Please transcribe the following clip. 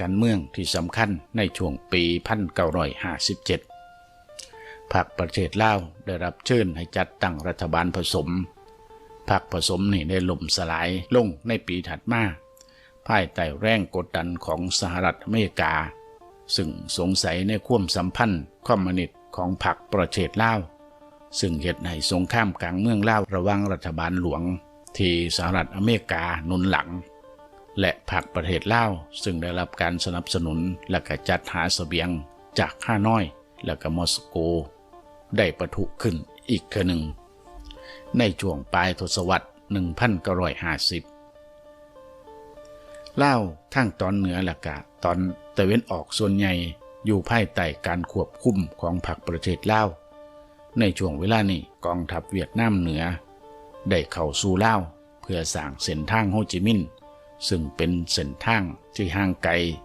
การเมืองที่สำคัญในช่วงปี 1957พรรคประเทศลาวได้รับเชิญให้จัดตั้งรัฐบาลผสมพรรคผสมนี่ได้ล่มสลายลงในปีถัดมาภายใต้แรงกดดันของสหรัฐอเมริกา ซึ่งสงสัยในความสัมพันธ์คอมมิวนิสต์ของพรรคประเทศลาวซึ่งเหตุให้สงครามกลางเมืองลาวระหว่างรัฐบาลหลวง ที่สหรัฐอเมริกานุนหลัง และพรรคประเทศลาวซึ่งได้รับการสนับสนุนและกจัดหาเสบียงจากฮาน้อย และก็มอสโก ได้ประทุขึ้นอีกเทื่อหนึ่ง ในช่วงปลายทศวรรษ 1950ลาวทางตอนเหนือและกะตอนตะเวนออกส่วนใหญ่อยู่ภายใต้การควบคุมของพรรคประเทศลาวในช่วงเวลานี้กองทัพเวียดนามเหนือ ได้เข้าสู่ลาวเพื่อสร้างเส้นทางโฮจิมินห์ ซึ่งเป็นเส้นทางที่ห่างไกล